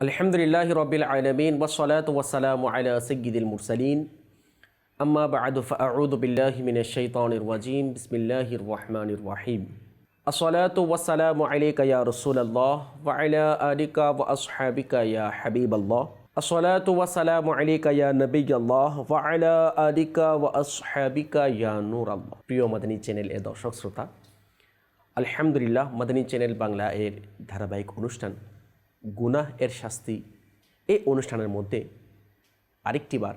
الحمد لله رب العالمين والصلاة والسلام على سيد المرسلين أما بعد فأعوذ بالله من الشيطان الرجيم بسم الله الرحمن الرحيم الصلاة والسلام عليك يا رسول الله وعلى آلك وأصحابك يا حبيب الله الصلاة والسلام عليك يا نبي الله وعلى آلك وأصحابك يا نور الله প্রিয় মাদানী চ্যানেল এর দর্শক শ্রোতা আলহামদুলিল্লাহ মাদানী চ্যানেল বাংলা এর ধারাবাহিক অনুষ্ঠান গুনাহ এর শাস্তি এই অনুষ্ঠানের মধ্যে আরেকটি বার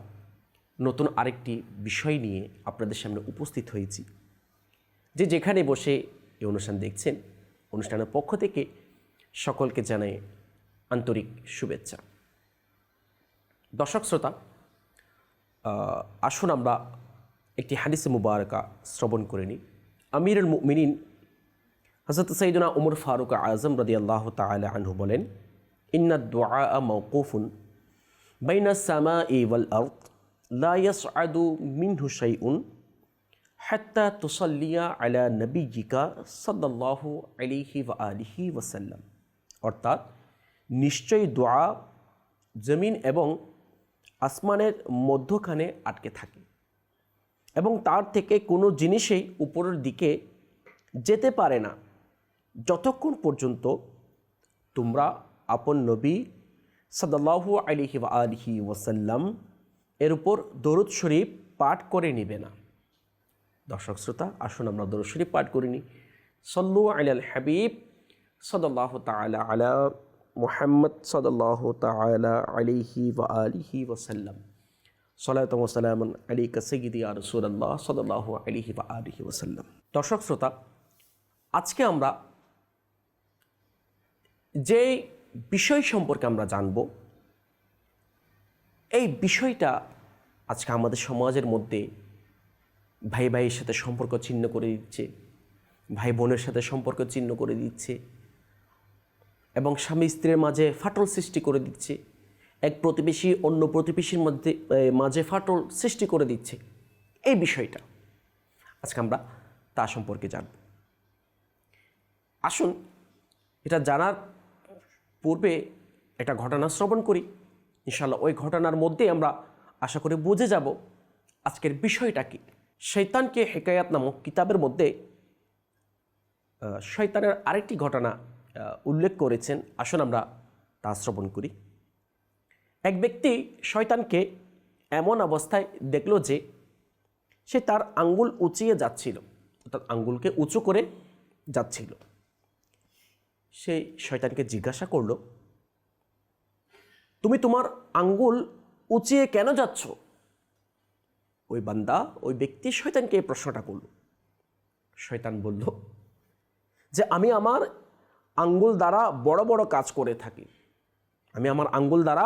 নতুন আরেকটি বিষয় নিয়ে আপনাদের সামনে উপস্থিত হয়েছি। যে যেখানে বসে এই অনুষ্ঠান দেখছেন, অনুষ্ঠানের পক্ষ থেকে সকলকে জানাই আন্তরিক শুভেচ্ছা। দর্শক শ্রোতা আসুন আমরা একটি হাদিসে মুবারকা শ্রবণ করে নিই। আমিরুল মুমিনিন হজরত সঈদুনা উমর ফারুক আজম রদি আল্লাহ তালা আনহু বলেন ইন্না দোয়া মৌকুফুন বাইনা সামা ই ওয়াল আর্ত লা ইয়াসআদু মিনহু শাইউন হাত্তা তুসাল্লিয়া আলা নবীজিকা সাল্লাল্লাহু আলাইহি ওয়া আলিহি ওয়াসাল্লাম। অর্থাৎ নিশ্চয়ই দোয়া জমিন এবং আসমানের মধ্যখানে আটকে থাকে এবং তার থেকে কোনো জিনিসই উপরের দিকে যেতে পারে না। যতক্ষণ পর্যন্ত তোমরা আপন নবী সাদাল্লাহু আলিহি আলিহি ওয়াসাল্লাম এর উপর দরুদ শরীফ পাঠ করে নিবে না। দর্শক শ্রোতা, আসুন আমরা দরুদ শরীফ পাঠ করিনি সল্লু আলাল হাবিব সদাল্লাহ তালা আলা মুহাম্মদ সদাল্লাহ তালা আলিহি ওয়া আলিহি ওয়াসাল্লাম। সালাতম সালাম আলী কাসিদি আর রসুল্লাহ সদাল্লাহ আলিহি ওয়া আলিহি ওয়াসাল্লাম। দর্শক শ্রোতা, আজকে আমরা যে বিষয় সম্পর্কে আমরা জানব। এই বিষয়টা আজকে আমাদের সমাজের মধ্যে ভাই ভাইয়ের সাথে সম্পর্ক ছিন্ন করে দিচ্ছে, ভাই বোনের সাথে সম্পর্ক ছিন্ন করে দিচ্ছে এবং স্বামী স্ত্রীর মাঝে ফাটল সৃষ্টি করে দিচ্ছে, এক প্রতিবেশী অন্য প্রতিবেশীর মধ্যে মাঝে ফাটল সৃষ্টি করে দিচ্ছে। এই বিষয়টা আজকে আমরা তা সম্পর্কে জানব। আসুন, এটা জানার পূর্বে একটা ঘটনা শ্রবণ করি। ইনশাল্লাহ ওই ঘটনার মধ্যে আমরা আশা করি বুঝে যাব আজকের বিষয়টা কি। শৈতানকে হেকায়াত নামক কিতাবের মধ্যে আহ, শয়তানের আরেকটি ঘটনা উল্লেখ করেছেন। আসুন আমরা তা শ্রবণ করি। এক ব্যক্তি শয়তানকে এমন অবস্থায় দেখল যে সে তার আঙ্গুল উঁচিয়ে যাচ্ছিল অর্থাৎ আঙ্গুলকে উঁচু করে যাচ্ছিল। সে শয়তানকে জিজ্ঞাসা করল, তুমি তোমার আঙ্গুল উঁচিয়ে কেন যাচ্ছ? ওই বান্দা ওই ব্যক্তি শয়তানকে এই প্রশ্নটা করল। শয়তান বলল, যে আমি আমার আঙ্গুল দ্বারা বড় বড় কাজ করে থাকি। আমি আমার আঙ্গুল দ্বারা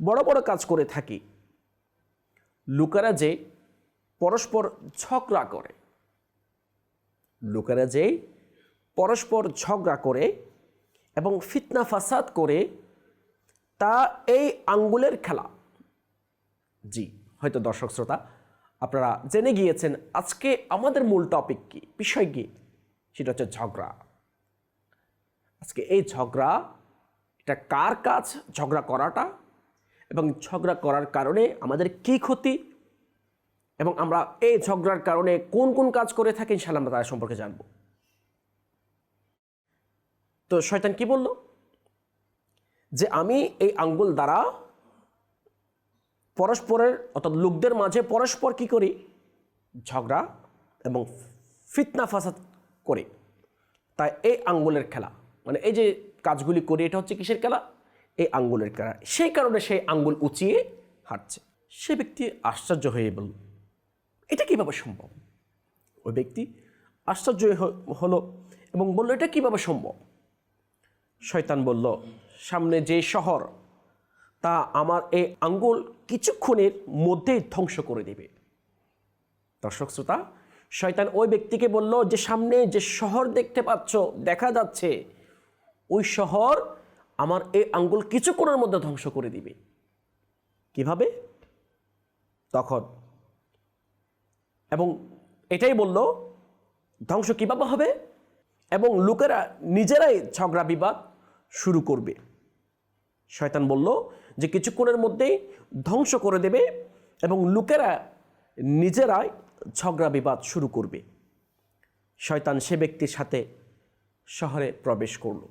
বড় বড় কাজ করে থাকি। লোকেরা যে পরস্পর ঝগড়া করে, লোকেরা যে পরস্পর ঝগড়া করে এবং ফিতনা ফাসাদ করে তা এই আঙ্গুলের খেলা। জি, হয়তো দর্শক শ্রোতা, আপনারা জেনে গিয়েছেন আজকে আমাদের মূল টপিক কি, বিষয় কি? সেটা হচ্ছে ঝগড়া। আজকে এই ঝগড়া, এটা কার কাজ? ঝগড়া করাটা এবং ঝগড়া করার কারণে আমাদের কি ক্ষতি? এবং আমরা এই ঝগড়ার কারণে কোন কোন কাজ করে থাকি ইনশাল্লাহ আমরা তার সম্পর্কে জানব। তো শয়তান কি বলল? যে আমি এই আঙ্গুল দ্বারা পরস্পরের, অর্থাৎ লোকদের মাঝে পরস্পর কি করি? ঝগড়া এবং ফিতনা ফাসাদ করি। তাই এই আঙ্গুলের খেলা মানে এই যে কাজগুলি করি, এটা হচ্ছে কিসের খেলা? এই আঙ্গুলের খেলা। সেই কারণে সেই আঙ্গুল উঁচিয়ে হাঁটছে। সে ব্যক্তি আশ্চর্য হয়ে বলল, এটা কীভাবে সম্ভব? ওই ব্যক্তি আশ্চর্য হলো এবং বলল, এটা কীভাবে সম্ভব? শয়তান বলল, সামনে যে শহর, তা আমার এই আঙ্গুল কিছুক্ষণের মধ্যেই ধ্বংস করে দেবে। দর্শক শ্রোতা, শয়তান ওই ব্যক্তিকে বলল, যে সামনে যে শহর দেখতে পাচ্ছ, দেখা যাচ্ছে, ওই শহর আমার এই আঙ্গুল কিছুক্ষণের মধ্যে ধ্বংস করে দিবে। কীভাবে? তখন, এবং এটাই বলল, ধ্বংস কীভাবে হবে? এবং লোকেরা নিজেরাই ঝগড়া বিবাদ শুরু করবে। শয়তান বলল যে কিছুক্ষণের মধ্যেই ধ্বংস করে দেবে এবং লোকেরা নিজেরাই ঝগড়া বিবাদ শুরু করবে। শয়তান সে ব্যক্তির সাথে শহরে প্রবেশ করল।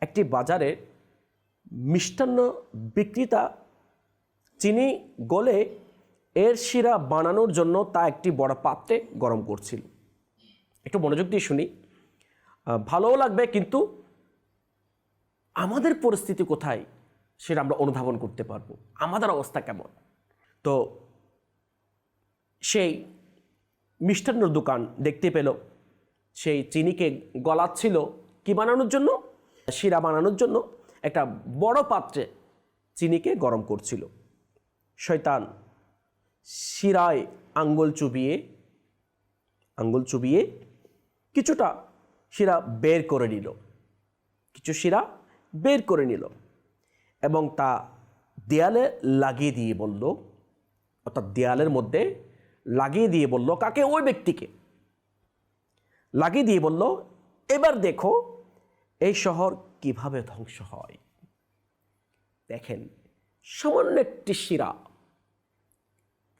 একটি বাজারে মিষ্টান্ন বিক্রেতা চিনি গলে এর শিরা বানানোর জন্য তা একটি বড় পাত্রে গরম করছিল। একটু মনোযোগ দিয়ে শুনি। ভালোও লাগবে, কিন্তু আমাদের পরিস্থিতি কোথায় সেটা আমরা অনুধাবন করতে পারব। আমাদের অবস্থা কেমন? তো সেই মিষ্টান্নর দোকান দেখতে পেল। সেই চিনিকে গলাচ্ছিল কি বানানোর জন্য? শিরা বানানোর জন্য। একটা বড় পাত্রে চিনিকে গরম করছিল। শয়তান শিরায় আঙ্গুল চুবিয়ে আঙ্গুল চুবিয়ে কিছুটা শিরা বের করে নিল। কিছু শিরা বের করে নিল এবং তা দেয়ালে লাগিয়ে দিয়ে বলল, অর্থাৎ দেয়ালের মধ্যে লাগিয়ে দিয়ে বলল, কাকে? ওই ব্যক্তিকে। লাগিয়ে দিয়ে বলল, এবার দেখো, এই শহর কীভাবে ধ্বংস হয়। দেখেন, সামান্য একটি শিরা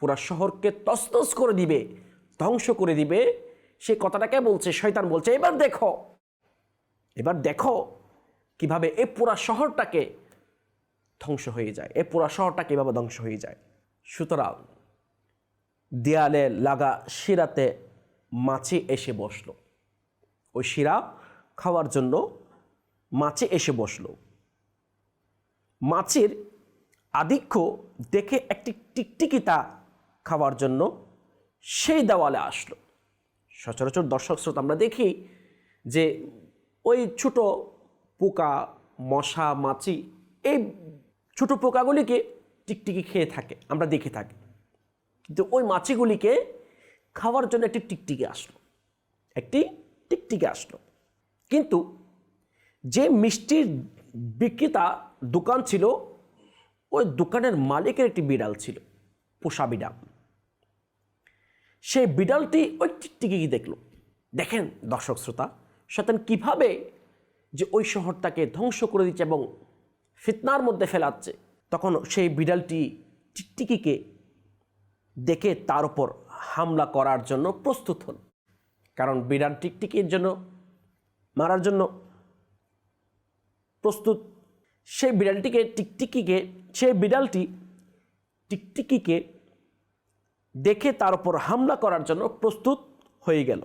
পুরা শহরকে তসতস করে দিবে, ধ্বংস করে দিবে। সে কথাটাকে বলছে, শয়তান বলছে, এবার দেখো এবার দেখো। কীভাবে এ পুরা শহরটাকে ধ্বংস হয়ে যায়, এ পুরা শহরটা কীভাবে ধ্বংস হয়ে যায়। সুতরাং দেয়ালে লাগা শিরাতে মাছি এসে বসল। ওই শিরা খাওয়ার জন্য মাছি এসে বসল। মাছের আধিক্য দেখে একটি টিকটিকিতা খাওয়ার জন্য সেই দেওয়ালে আসলো। সচরাচর দর্শক শ্রোতা আমরা দেখি যে ওই ছোট পোকা, মশা, মাছি এই ছোট পোকাগুলিকে টিকটিকি খেয়ে থাকে, আমরা দেখে থাকি। কিন্তু ওই মাছিগুলিকে খাওয়ার জন্য একটি টিকটিকি আসলো, একটি টিকটিকি আসলো। কিন্তু যে মিষ্টির বিক্রেতা দোকান ছিল, ওই দোকানের মালিকের একটি বিড়াল ছিল, পোষা বিড়াল। সেই বিড়ালটি ওই টিকটিকি দেখল। দেখেন দর্শক শ্রোতা, শয়তান কীভাবে যে ওই শহরটাকে ধ্বংস করে দিচ্ছে এবং ফিতনার মধ্যে ফেলাচ্ছে, তখন সেই বিড়ালটি টিকটিকিকে দেখে তার উপর হামলা করার জন্য প্রস্তুত হল কারণ বিড়াল টিকটিকির জন্য, মারার জন্য প্রস্তুত। সেই বিড়ালটিকে টিকটিকিকে, সেই বিড়ালটি টিকটিকিকে দেখে তার উপর হামলা করার জন্য প্রস্তুত হয়ে গেল।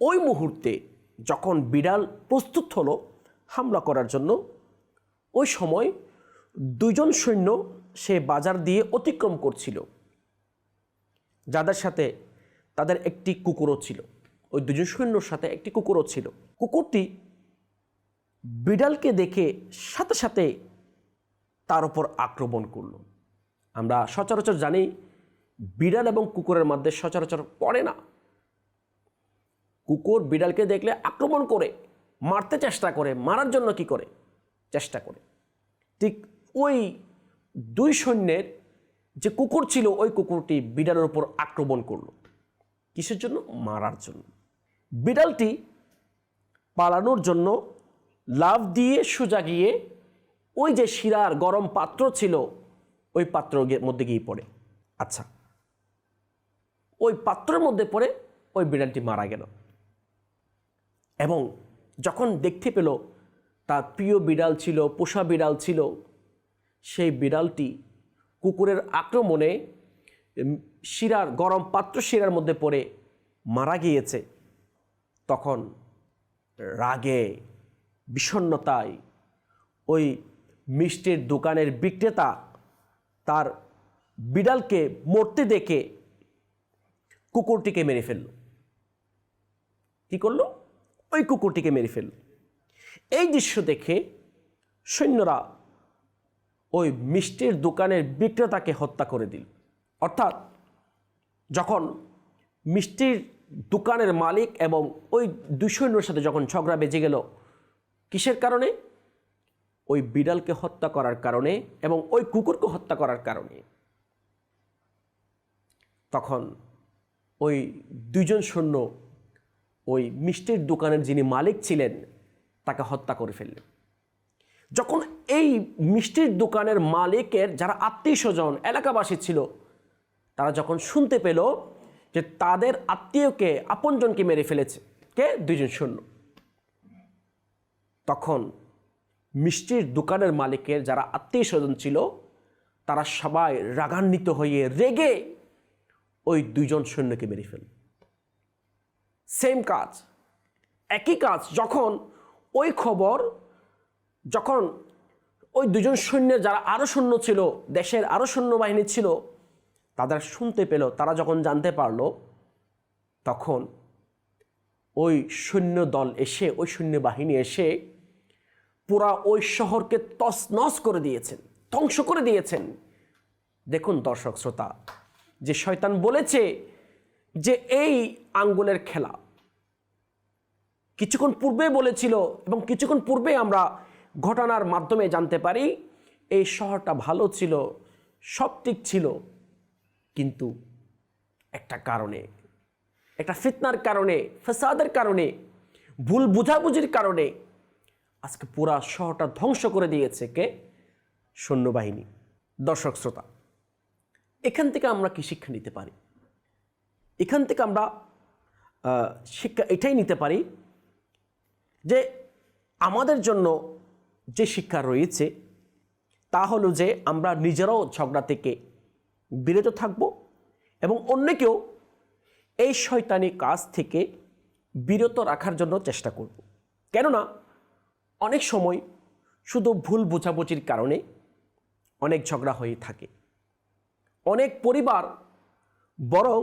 ওই মুহূর্তে যখন বিড়াল প্রস্তুত হলো হামলা করার জন্য, ওই সময় দুজন সৈন্য সে বাজার দিয়ে অতিক্রম করছিল। যাদের সাথে তাদের একটি কুকুরও ছিল, ওই দুজন সৈন্যর সাথে একটি কুকুরও ছিল। কুকুরটি বিড়ালকে দেখে সাথে সাথে তার উপর আক্রমণ করল। আমরা সচরাচর জানি বিড়াল এবং কুকুরের মধ্যে সচরাচর পড়ে না। কুকুর বিড়ালকে দেখলে আক্রমণ করে, মারতে চেষ্টা করে, মারার জন্য কি করে? চেষ্টা করে। ঠিক ওই দুই সৈন্যের যে কুকুর ছিল, ওই কুকুরটি বিড়ালের উপর আক্রমণ করল। কিসের জন্য? মারার জন্য। বিড়ালটি পালানোর জন্য লাভ দিয়ে সোজা গিয়ে ওই যে শিরার গরম পাত্র ছিল, ওই পাত্র মধ্যে গিয়ে পড়ে। আচ্ছা ওই পাত্রের মধ্যে পড়ে ওই বিড়ালটি মারা গেল। এবং যখন দেখতে পেল তার প্রিয় বিড়াল ছিল, পোষা বিড়াল ছিল, সেই বিড়ালটি কুকুরের আক্রমণে শিরার, গরম পাত্র শিরার মধ্যে পড়ে মারা গিয়েছে। তখন রাগে, বিষণ্ণতায় ওই মিষ্টির দোকানের বিক্রেতা তার বিড়ালকে মরতে দেখে কুকুরটিকে মেরে ফেলল। কি করল? ওই কুকুরটিকে মেরে ফেলল। এই দৃশ্য দেখে সৈন্যরা ওই মিষ্টির দোকানের বিক্রেতাকে হত্যা করে দিল। অর্থাৎ যখন মিষ্টির দোকানের মালিক এবং ওই দুই সৈন্যর সাথে যখন ঝগড়া বেজে গেল, কিসের কারণে? ওই বিড়ালকে হত্যা করার কারণে এবং ওই কুকুরকে হত্যা করার কারণে। তখন ওই দুইজন সৈন্য ওই মিষ্টির দোকানের যিনি মালিক ছিলেন, তাকে হত্যা করে ফেললেন। যখন এই মিষ্টির দোকানের মালিকের যারা আত্মীয় স্বজন, এলাকাবাসী ছিল, তারা যখন শুনতে পেল যে তাদের আত্মীয়কে, আপনজনকে মেরে ফেলেছে, কে? দুইজন শূন্য তখন মিষ্টির দোকানের মালিকের যারা আত্মীয় স্বজন ছিল, তারা সবাই রাগান্বিত হয়ে রেগে ওই দুইজন সৈন্যকে মেরে ফেল সেম কাজ, একই কাজ, যখন ওই খবর, যখন ওই দুজন সৈন্যের যারা আরও সৈন্য ছিল, দেশের আরও সৈন্যবাহিনী ছিল, তাদের শুনতে পেল, তারা যখন জানতে পারল, তখন ওই সৈন্য দল এসে, ওই সৈন্যবাহিনী এসে পুরা ওই শহরকে তছনছ করে দিয়েছেন, ধ্বংস করে দিয়েছেন। দেখুন দর্শক শ্রোতা, যে শয়তান বলেছে যে এই আঙ্গুলের খেলা কিছুক্ষণ পূর্বে বলেছিল এবং কিছুক্ষণ পূর্বে আমরা ঘটনার মাধ্যমে জানতে পারি, এই শহরটা ভালো ছিল, সব ঠিক ছিল, কিন্তু একটা কারণে, একটা ফিতনার কারণে, ফেসাদের কারণে, ভুল বুঝাবুঝির কারণে আজকে পুরা শহরটা ধ্বংস করে দিয়েছে কে? সৈন্যবাহিনী। দর্শক শ্রোতা, এখান থেকে আমরা কি শিক্ষা নিতে পারি? এখান থেকে আমরা শিক্ষা এটাই নিতে পারি যে আমাদের জন্য যে শিক্ষা রয়েছে, তা হলো যে আমরা নিজেরাও ঝগড়া থেকে বিরত থাকব এবং অন্যকেও এই শয়তানি কাজ থেকে বিরত রাখার জন্য চেষ্টা করব। কেননা অনেক সময় শুধু ভুল বোঝাবুঝির কারণে অনেক ঝগড়া হয়ে থাকে। অনেক পরিবার বরং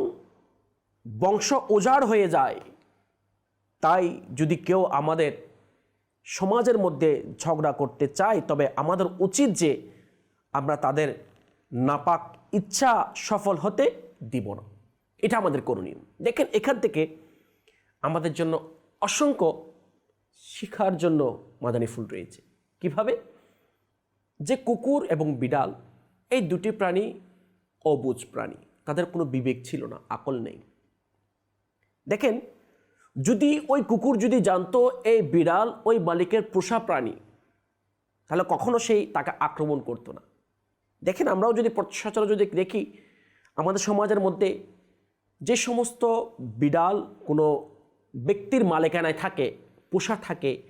বংশ উজাড় হয়ে যায়। তাই যদি কেউ আমাদের সমাজের মধ্যে ঝগড়া করতে চায়, তবে আমাদের উচিত যে আমরা তাদের নাপাক ইচ্ছা সফল হতে দিব না। এটা আমাদের করণীয়। দেখেন, এখান থেকে আমাদের জন্য অসংখ্য শিখার জন্য মাদানী ফুল রয়েছে। কীভাবে? যে কুকুর এবং বিড়াল, এই দুটি প্রাণী অবুজ প্রাণী, তাদের কোনো বিবেক ছিল না, আকল নেই। দেখেন, যদি ওই কুকুর যদি জানতো এই বিড়াল ওই মালিকের পোষা প্রাণী, তাহলে কখনো সেই তাকে আক্রমণ করতো না। দেখেন, আমরাও যদি সচরাচর যদি দেখি, আমাদের সমাজের মধ্যে যে সমস্ত বিড়াল কোনো ব্যক্তির মালিকানায় থাকে, পোষা থাকে,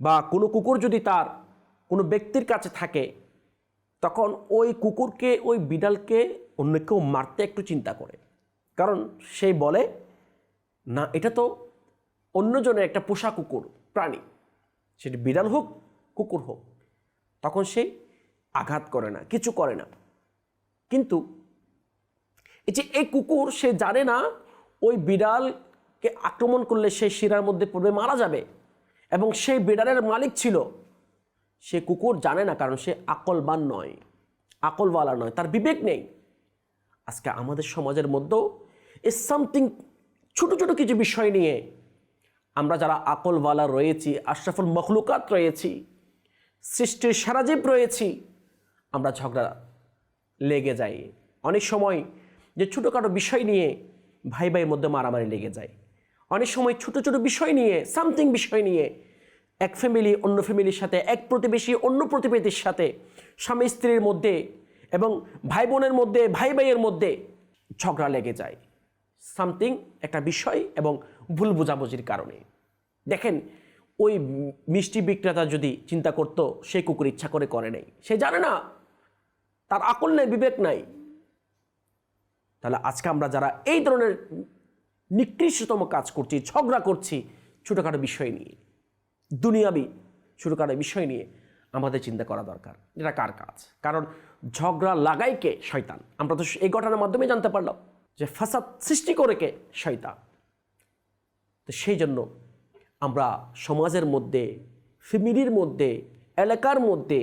বা কোনো কুকুর যদি তার কোনো ব্যক্তির কাছে থাকে, তখন ওই কুকুরকে, ওই বিড়ালকে অন্য কেউ মারতে একটু চিন্তা করে। কারণ সেই বলে না, এটা তো অন্যজনের একটা পোষা কুকুর, প্রাণী। সেটি বিড়াল হোক, কুকুর হোক, তখন সে আঘাত করে না, কিছু করে না। কিন্তু এই যে এই কুকুর, সে জানে না, ওই বিড়ালকে আক্রমণ করলে সে শিরার মধ্যে পড়বে, মারা যাবে। এবং সেই বিড়ালের মালিক ছিল। সে কুকুর জানে না, কারণ সে আকলবান নয়, আকলওয়ালা নয়, তার বিবেক নেই। আজকে আমাদের সমাজের মধ্যেও এ সামথিং ছোট ছোট কিছু বিষয় নিয়ে আমরা যারা আকলওয়ালা রয়েছি, আশরাফুল মখলুকাত রয়েছি, সৃষ্টির সারাজীব রয়েছি, আমরা ঝগড়া লেগে যাই। অনেক সময় যে ছোটোখাটো বিষয় নিয়ে ভাই ভাইয়ের মধ্যে মারামারি লেগে যায়। অনেক সময় ছোট ছোট বিষয় নিয়ে সামথিং বিষয় নিয়ে এক ফ্যামিলি অন্য ফ্যামিলির সাথে, এক প্রতিবেশী, অন্য প্রতিবেশীর সাথে স্বামী স্ত্রীর মধ্যে এবং ভাই বোনের মধ্যে ভাই ভাইয়ের মধ্যে ঝগড়া লেগে যায়। সামথিং, একটা বিষয় এবং ভুল বোঝাবুঝির কারণে। দেখেন, ওই মিষ্টি বিক্রেতা যদি চিন্তা করতো, সে কুকুর ইচ্ছা করে করে নেই। সে জানে না, তার আকল নেই, বিবেক নাই। তাহলে আজকে আমরা যারা এই ধরনের নিকৃষ্টতম কাজ করছি, ঝগড়া করছি, ছোটোখাটো বিষয় নিয়ে, দুনিয়াবি ছোটোখাটো বিষয় নিয়ে আমাদের চিন্তা করা দরকার। এটা কার কাজ? কারণ ঝগড়া লাগাইকে শয়তান। আমরা তো এই ঘটনার মাধ্যমে জানতে পারলাম। যে ফাসাদ সৃষ্টি করে কে? শয়তান। তো সেই জন্য আমরা সমাজের মধ্যে, ফ্যামিলির মধ্যে, এলাকার মধ্যে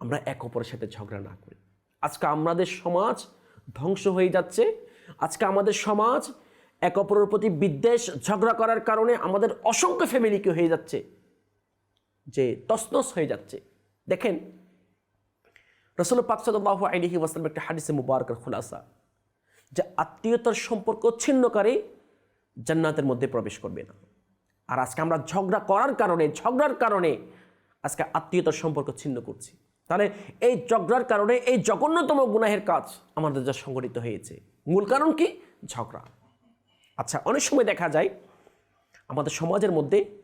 আমরা এক অপরের সাথে ঝগড়া না করি। আজকে আমাদের সমাজ ধ্বংস হয়ে যাচ্ছে। আজকে আমাদের সমাজ এক অপরের প্রতি বিদ্বেষ, ঝগড়া করার কারণে আমাদের অসংখ্য ফ্যামিলিকে হয়ে যাচ্ছে, যে তসনস হয়ে যাচ্ছে। দেখেন রসুল পাকসাল্লাহ আলিহি ওয়াসালাম একটা হাদিসে মুবারকের খুলাসা। যে আত্মীয়তার সম্পর্ক ছিন্নকারী জান্নাতের মধ্যে প্রবেশ করবে না। আর আজকে আমরা ঝগড়া করার কারণে, ঝগড়ার কারণে আজকে আত্মীয়তার সম্পর্ক ছিন্ন করছি। তাহলে এই ঝগড়ার কারণে এই জঘন্যতম গুনাহের কাজ আমাদের যা সংগঠিত হয়েছে। মূল কারণ কি? ঝগড়া। আচ্ছা অনেক সময় দেখা যায় আমাদের সমাজের মধ্যে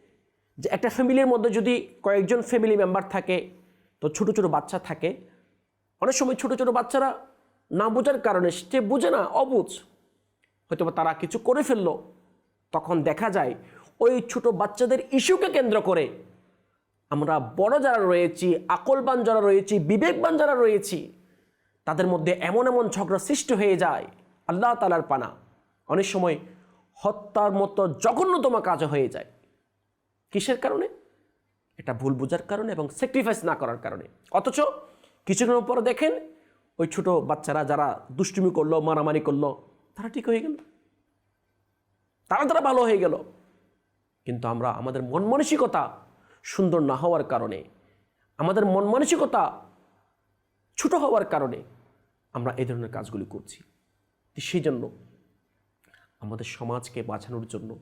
যে একটা ফ্যামিলির মধ্যে যদি কয়েকজন ফ্যামিলি মেম্বার থাকে, তো ছোট ছোট বাচ্চা থাকে। অনেক সময় ছোট ছোট বাচ্চারা না বোঝার কারণে সে বুঝে না, অবুঝ। হয়তো তারা কিছু করে ফেলল। তখন দেখা যায়, ওই ছোট বাচ্চাদের ইস্যুকে কেন্দ্র করে আমরা বড় যারা রয়েছি, আকলবান যারা রয়েছি, বিবেকবান যারা রয়েছি, তাদের মধ্যে এমন এমন ঝগড়া সৃষ্টি হয়ে যায়, আল্লাহ তালার পানা। অনেক সময় হত্যার মতো জঘন্যতম কাজ হয়ে যায়। কিসের কারণে? এটা ভুল বোঝার কারণে এবং স্যাক্রিফাইস না করার কারণে। অথচ কিছুক্ষণ পর দেখেন ওই ছোট বাচ্চারা যারা দুষ্টুমি করল, মারামারি করল, তারা ঠিক হয়ে গেল। তারা তারা ভালো হয়ে গেল। কিন্তু আমরা আমাদের মন মানসিকতা সুন্দর না হওয়ার কারণে, আমাদের মন মানসিকতা ছোট হওয়ার কারণে আমরা এই ধরনের কাজগুলি করছি। সেই জন্য আমাদের সমাজকে বাঁচানোর জন্য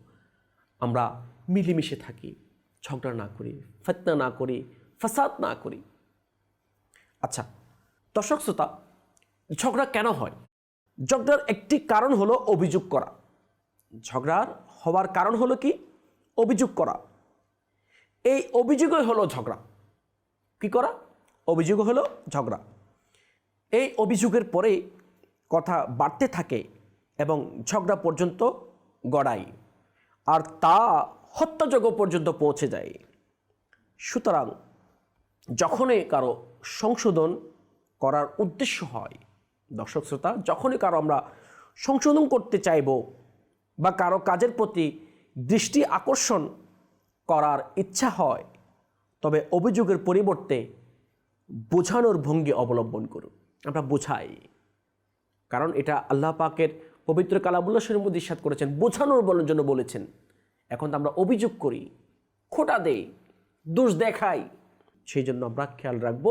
আমরা মিলেমিশে থাকি, ঝগড়া না করি, ফেতনা না করি, ফাসাদ না করি। আচ্ছা দর্শক শ্রোতা ঝগড়া কেন হয়? ঝগড়ার একটি কারণ হলো অভিযোগ করা। ঝগড়ার হওয়ার কারণ হলো কি? অভিযোগ করা। এই অভিযোগই হলো ঝগড়া। কি করা? অভিযোগ হলো ঝগড়া। এই অভিযোগের পরে কথা বাড়তে থাকে এবং ঝগড়া পর্যন্ত গড়ায় আর তা হত্যাযজ্ঞ পর্যন্ত পৌঁছে যায়। সুতরাং যখনই কারও সংশোধন করার উদ্দেশ্য হয় দর্শক শ্রোতা, যখনই কারও আমরা সংশোধন করতে চাইব বা কারও কাজের প্রতি দৃষ্টি আকর্ষণ করার ইচ্ছা হয়, তবে অভিযোগের পরিবর্তে বোঝানোর ভঙ্গি অবলম্বন করুন। আমরা বোঝাই। কারণ এটা আল্লাহ পাকের পবিত্র কালাবুল্লাহ শরীর মধ্যে ইস্বাদ করেছেন, বোঝানোর বলার জন্য বলেছেন। এখন তো আমরা অভিযোগ করি, খোটা দেই, দোষ দেখাই। সেই জন্য আমরা খেয়াল রাখব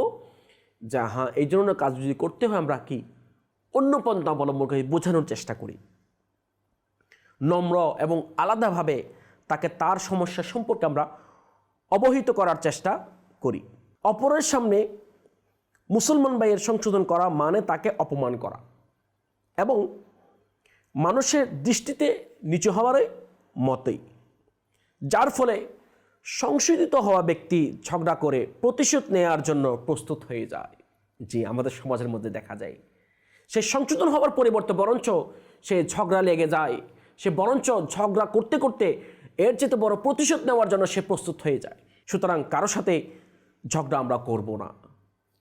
যা হ্যাঁ এই জন্য কাজ যদি করতে হয়, আমরা কি অন্য পন্থা অবলম্বন করে বোঝানোর চেষ্টা করি। নম্র এবং আলাদাভাবে তাকে তার সমস্যা সম্পর্কে আমরা অবহিত করার চেষ্টা করি। অপরের সামনে মুসলমান ভাইয়ের সংশোধন করা মানে তাকে অপমান করা এবং মানুষের দৃষ্টিতে নিচু হওয়ারই মতেই, যার ফলে সংশোধিত হওয়া ব্যক্তি ঝগড়া করে প্রতিশোধ নেয়ার জন্য প্রস্তুত হয়ে যায়, যে আমাদের সমাজের মধ্যে দেখা যায়। সে সংশোধন হওয়ার পরিবর্তে বরঞ্চ সে ঝগড়া লেগে যায়। সে বরঞ্চ ঝগড়া করতে করতে এর চেয়ে বড় প্রতিশোধ নেওয়ার জন্য সে প্রস্তুত হয়ে যায়। সুতরাং কারও সাথে ঝগড়া আমরা করব না।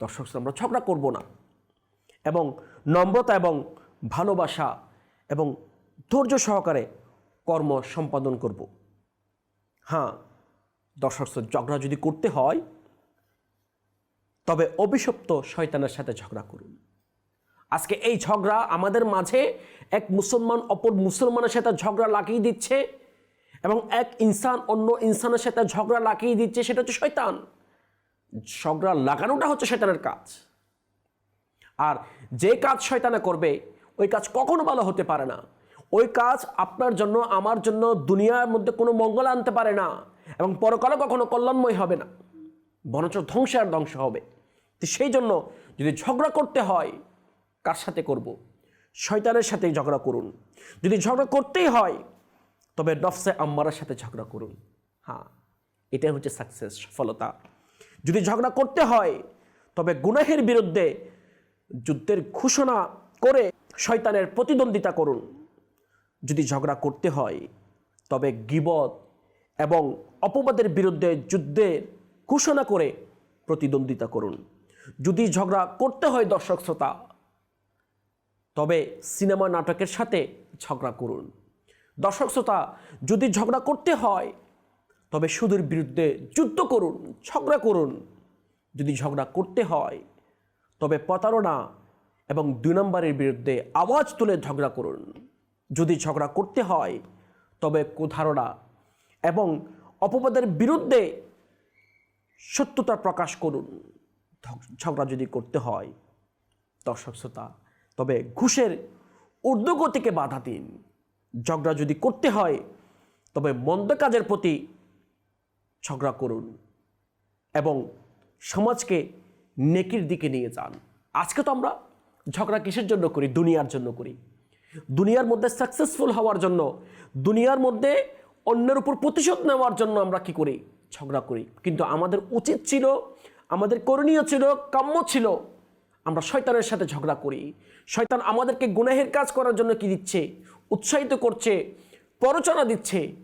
দর্শক আমরা ঝগড়া করব না। এবং নম্রতা এবং ভালোবাসা এবং ধৈর্য সহকারে কর্ম সম্পাদন করব। হ্যাঁ দর্শক ঝগড়া যদি করতে হয়, তবে অভিশপ্ত শয়তানের সাথে ঝগড়া করুন। আজকে এই ঝগড়া আমাদের মাঝে এক মুসলমান অপর মুসলমানের সাথে ঝগড়া লাগিয়ে দিচ্ছে এবং এক ইনসান অন্য ইনসানের সাথে ঝগড়া লাগিয়ে দিচ্ছে, সেটা হচ্ছে শয়তান। ঝগড়া লাগানোটা হচ্ছে শয়তানের কাজ। আর যে কাজ শয়তানে করবে, ওই কাজ কখনো ভালো হতে পারে না। ওই কাজ আপনার জন্য, আমার জন্য, দুনিয়ার মধ্যে কোনো মঙ্গল আনতে পারে না এবং পরকালে কখনো কল্যাণময় হবে না। বরঞ্চ ধ্বংস আর ধ্বংস হবে। তো সেই জন্য যদি ঝগড়া করতে হয় কার সাথে করব। শয়তানের সাথে ঝগড়া করুন। যদি ঝগড়া করতেই হয়, তবে নফসে আম্মারার সাথে ঝগড়া করুন। হ্যাঁ এটাই হচ্ছে সাকসেস সফলতা। যদি ঝগড়া করতে হয়, তবে গুনাহের বিরুদ্ধে যুদ্ধের ঘোষণা করে শয়তানের প্রতিদ্বন্দ্বিতা করুন। যদি ঝগড়া করতে হয়, তবে গিবত এবং অপবাদের বিরুদ্ধে যুদ্ধের ঘোষণা করে প্রতিদ্বন্দ্বিতা করুন। যদি ঝগড়া করতে হয় দর্শক শ্রোতা তবে সিনেমা নাটকের সাথে ঝগড়া করুন। দর্শক শ্রোতা, যদি ঝগড়া করতে হয়, তবে সুদের বিরুদ্ধে যুদ্ধ করুন, ঝগড়া করুন। যদি ঝগড়া করতে হয়, তবে প্রতারণা এবং দুই নম্বরের বিরুদ্ধে আওয়াজ তুলে ঝগড়া করুন। যদি ঝগড়া করতে হয়, তবে কুধারণা এবং অপবাদের বিরুদ্ধে সত্যতা প্রকাশ করুন। ঝগড়া যদি করতে হয়, দর্শক শ্রোতা তবে ঘুষের ঊর্ধ্বগতিকে বাধা দিন। ঝগড়া যদি করতে হয়, তবে মন্দ কাজের প্রতি ঝগড়া করুন এবং সমাজকে নেকির দিকে নিয়ে যান। আজকে তো আমরা ঝগড়া কিসের জন্য করি? দুনিয়ার জন্য করি। দুনিয়ার মধ্যে সাকসেসফুল হওয়ার জন্য, দুনিয়ার মধ্যে অন্যের উপর প্রতিশোধ নেওয়ার জন্য আমরা কি করি? ঝগড়া করি। কিন্তু আমাদের উচিত ছিল, আমাদের করণীয় ছিল, কাম্য ছিল আমরা শয়তানের সাথে ঝগড়া করি। শয়তান আমাদেরকে গুনাহের কাজ করার জন্য কি দিচ্ছে? উৎসাহিত করছে, প্ররোচনা দিচ্ছে।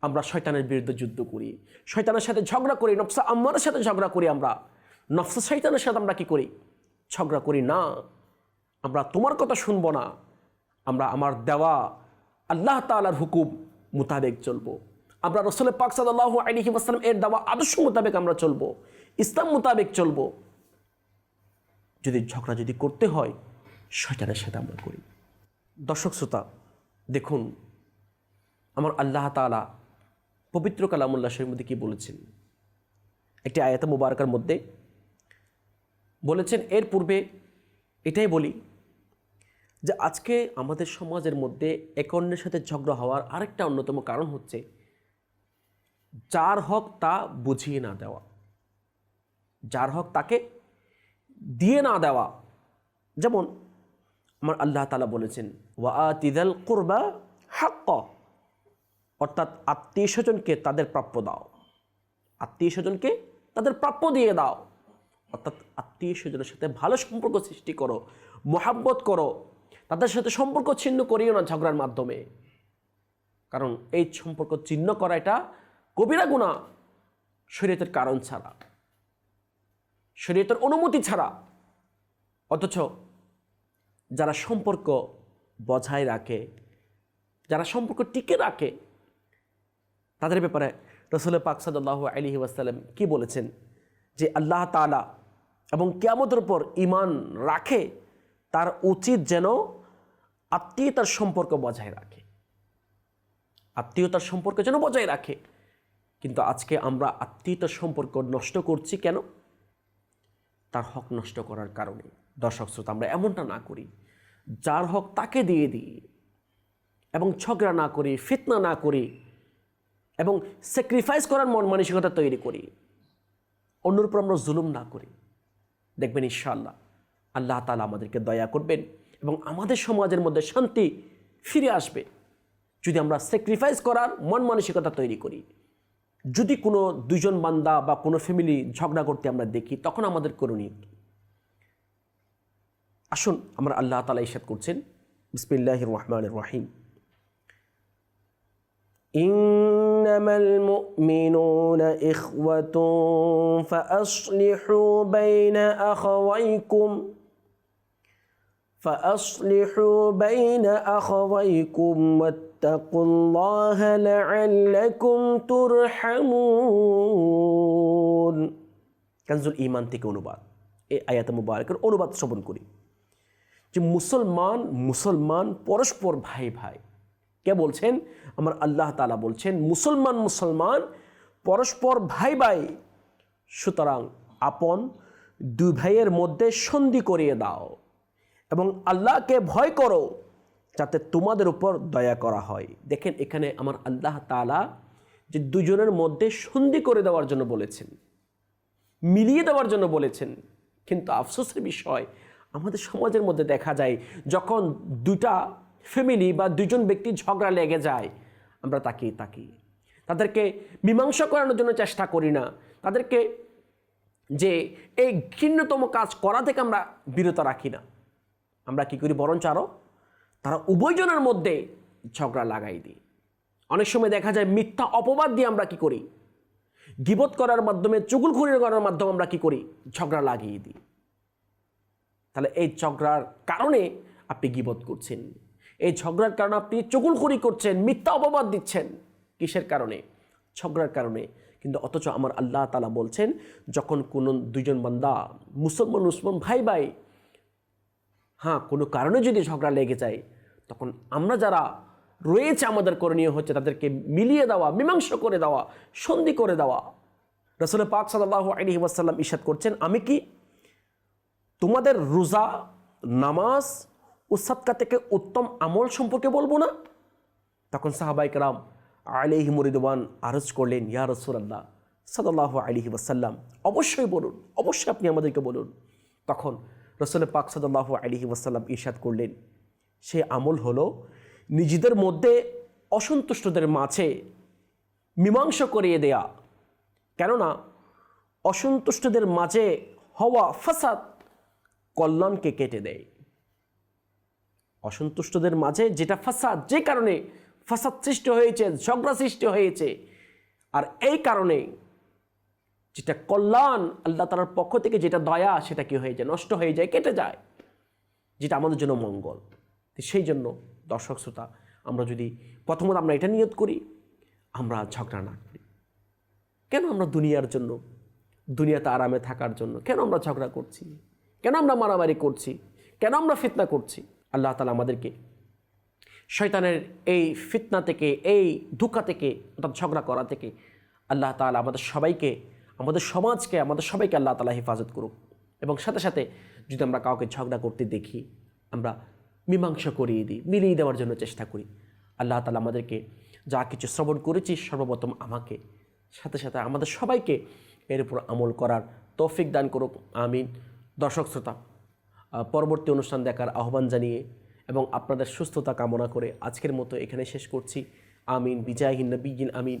আমরা শয়তানের বিরুদ্ধে যুদ্ধ করি। শয়তানের সাথে ঝগড়া করি, নফসা আম্মারের সাথে ঝগড়া করি আমরা। নফসা শয়তানের সাথে আমরা কি করি? ঝগড়া করি না। আমরা তোমার কথা শুনব না। আমরা আমার দেওয়া আল্লাহ তালার হুকুম মোতাবেক চলবো। আমরা রসুল পাক সাল্লাহ আলহি আসসালাম এর দেওয়া আদর্শ মোতাবেক আমরা চলবো। ইসলাম মোতাবেক চলবো। যদি ঝগড়া যদি করতে হয়, শয়তানের সাথে আমরা করি। দর্শক শ্রোতা, দেখুন, আমার আল্লাহ তালা পবিত্র কালামুল্লাহ শরীর মধ্যে কী বলেছেন? একটি আয়াত মুবারকার মধ্যে বলেছেন, এর পূর্বে এটাই বলি যে আজকে আমাদের সমাজের মধ্যে এক অন্যের সাথে ঝগড়া হওয়ার আরেকটা অন্যতম কারণ হচ্ছে যার হক তা বুঝিয়ে না দেওয়া। যার হক তাকে দিয়ে না দেওয়া। যেমন আমার আল্লাহ তালা বলেছেন, ওয়া তিদাল কুরবা হাক্ক। অর্থাৎ আত্মীয় স্বজনকে তাদের প্রাপ্য দাও। আত্মীয় স্বজনকে তাদের প্রাপ্য দিয়ে দাও। অর্থাৎ আত্মীয় স্বজনের সাথে ভালো সম্পর্ক সৃষ্টি করো, মোহাব্বত করো, তাদের সাথে সম্পর্ক ছিন্ন করিও না ঝগড়ার মাধ্যমে। কারণ এই সম্পর্ক ছিন্ন করা এটা কবিরা গুণা শরীয়তের কারণ ছাড়া। শরীয়তের অনুমতি ছাড়া। অথচ যারা সম্পর্ক বজায় রাখে, যারা সম্পর্ক টিকে রাখে, তাদের ব্যাপারে রসুল পাক সাল্লাহ আলহি ওয়াসাল্লাম কী বলেছেন? যে আল্লাহ তালা এবং কেয়ামতের উপর ইমান রাখে, তার উচিত যেন আত্মীয়তার সম্পর্ক বজায় রাখে। আত্মীয়তার সম্পর্ক যেন বজায় রাখে। কিন্তু আজকে আমরা আত্মীয়তার সম্পর্ক নষ্ট করছি কেন? তার হক নষ্ট করার কারণে। দর্শক শ্রোতা, আমরা এমনটা না করি। যার হক তাকে দিয়ে দিই এবং ঝগড়া না করি, ফিতনা না করি এবং স্যাক্রিফাইস করার মন মানসিকতা তৈরি করি। অন্যর উপর আমরা জুলুম না করি। দেখবেন ইনশাআল্লাহ, আল্লাহ তালা আমাদেরকে দয়া করবেন এবং আমাদের সমাজের মধ্যে শান্তি ফিরে আসবে যদি আমরা স্যাক্রিফাইস করার মন মানসিকতা তৈরি করি। যদি কোনো দুজন বান্দা বা কোনো ফ্যামিলি ঝগড়া করতে আমরা দেখি তখন আমাদের করণীয় কি আসুন আমরা আল্লাহ তালা ইসাদ করছেন বিসমিল্লাহ রহমান রহিম إنما المؤمنون إخوة فأصلحوا بين أخويكم فأصلحوا بين أخويكم واتقوا الله لعلكم ترحمون কানজুল ইমান থেকে অনুবাদ এই আয়াত মুবারকের অনুবাদ শ্রবণ করি যে মুসলমান মুসলমান পরস্পর ভাই ভাই কে বলছেন আমার আল্লাহ তালা বলছেন মুসলমান মুসলমান পরস্পর ভাই ভাই সুতরাং আপন দুই ভাইয়ের মধ্যে সন্ধি করিয়ে দাও এবং আল্লাহকে ভয় করো যাতে তোমাদের উপর দয়া করা হয়। দেখেন এখানে আমার আল্লাহ তালা যে দুজনের মধ্যে সন্ধি করে দেওয়ার জন্য বলেছেন, মিলিয়ে দেওয়ার জন্য বলেছেন। কিন্তু আফসোসের বিষয়, আমাদের সমাজের মধ্যে দেখা যায় যখন দুটা ফ্যামিলি বা দুজন ব্যক্তি ঝগড়া লেগে যায়, আমরা তাকিয়ে তাকি তাদেরকে মীমাংসা করানোর জন্য চেষ্টা করি না। তাদেরকে যে এই ঘৃণ্যতম কাজ করা থেকে আমরা বিরত রাখি না। আমরা কি করি বরঞ্চ আরও তারা উভয়জনের মধ্যে ঝগড়া লাগাই দিই অনেক সময় দেখা যায় মিথ্যা অপবাদ দিয়ে আমরা কি করি? গিবত করার মাধ্যমে চুগুলখুরি করার মাধ্যমে আমরা কি করি? ঝগড়া লাগিয়ে দিই। তাহলে এই ঝগড়ার কারণে আপনি গিবত করছেন। এই ঝগড়ার কারণে আপনি চকুলখুরি করছেন, মিথ্যা অপবাদ দিচ্ছেন। কিসের কারণে? ঝগড়ার কারণে। কিন্তু অথচ আমার আল্লাহ তালা বলছেন, যখন কোনো দুজন বান্দা মুসলমান মুসলমান ভাই ভাই হ্যাঁ কোনো কারণে যদি ঝগড়া লেগে যায়, তখন আমরা যারা রয়েছে আমাদের করণীয় হচ্ছে তাদেরকে মিলিয়ে দেওয়া, মীমাংস করে দেওয়া, সন্ধি করে দেওয়া। রসুল পাক সাল্লাহ আলী ওয়াসাল্লাম ইসাদ করছেন, আমি কি তোমাদের রোজা, নামাজ ও সাদকা থেকে উত্তম আমল সম্পর্কে বলব না? তখন সাহাবাইকরাম আলিহি মুরিদওয়ান আরজ করলেন, ইয়া রসুলাল্লাহ সাদাল্লাহ আলিহি ওয়াসাল্লাম, অবশ্যই বলুন, অবশ্যই আপনি আমাদেরকে বলুন। তখন রসুল পাক সাদাল্লাহ আলিহি ওয়াসাল্লাম ইরশাদ করলেন। সে আমল হলো নিজেদের মধ্যে অসন্তুষ্টদের মাঝে মীমাংসা করিয়ে দেয়া। কেননা অসন্তুষ্টদের মাঝে হওয়া ফাসাদ কল্যাণকে কেটে দেয়। অসন্তুষ্টদের মাঝে যেটা ফাসাদ, যে কারণে ফাসাদ সৃষ্টি হয়েছে, ঝগড়া সৃষ্টি হয়েছে, আর এই কারণে যেটা কল্যাণ আল্লাহ তালার পক্ষ থেকে যেটা দয়া, সেটা কি হয়ে যায়? নষ্ট হয়ে যায়, কেটে যায়। যেটা আমাদের জন্য মঙ্গল। সেই জন্য দর্শক শ্রোতা, আমরা যদি প্রথমত আমরা এটা নিয়ত করি, আমরা ঝগড়া না করি। কেন আমরা দুনিয়ার জন্য, দুনিয়াতে আরামে থাকার জন্য, কেন আমরা ঝগড়া করছি? কেন আমরা মারামারি করছি? কেন আমরা ফিতনা করছি? আল্লাহ তালা আমাদেরকে শয়তানের এই ফিতনা থেকে, এই ধোকা থেকে, অর্থাৎ ঝগড়া করা থেকে, আল্লাহ তালা আমাদের সবাইকে আমাদের সমাজকে, আমাদের সবাইকে আল্লাহ তালা হেফাজত করুক। এবং সাথে সাথে যদি আমরা কাউকে ঝগড়া করতে দেখি, আমরা মীমাংসা করিয়ে দিই, মিলিয়ে দেওয়ার জন্য চেষ্টা করি। আল্লাহ তালা আমাদেরকে যা কিছু শ্রবণ করেছি, সর্বপ্রথম আমাকে, সাথে সাথে আমাদের সবাইকে এর উপর আমল করার তৌফিক দান করুক। আমিন। দর্শক শ্রোতা পরবর্তী অনুষ্ঠান দেখার আহ্বান জানিয়ে এবং আপনাদের সুস্থতা কামনা করে আজকের মতো এখানে শেষ করছি। আমিন। বিজাহিন নবীন আমিন।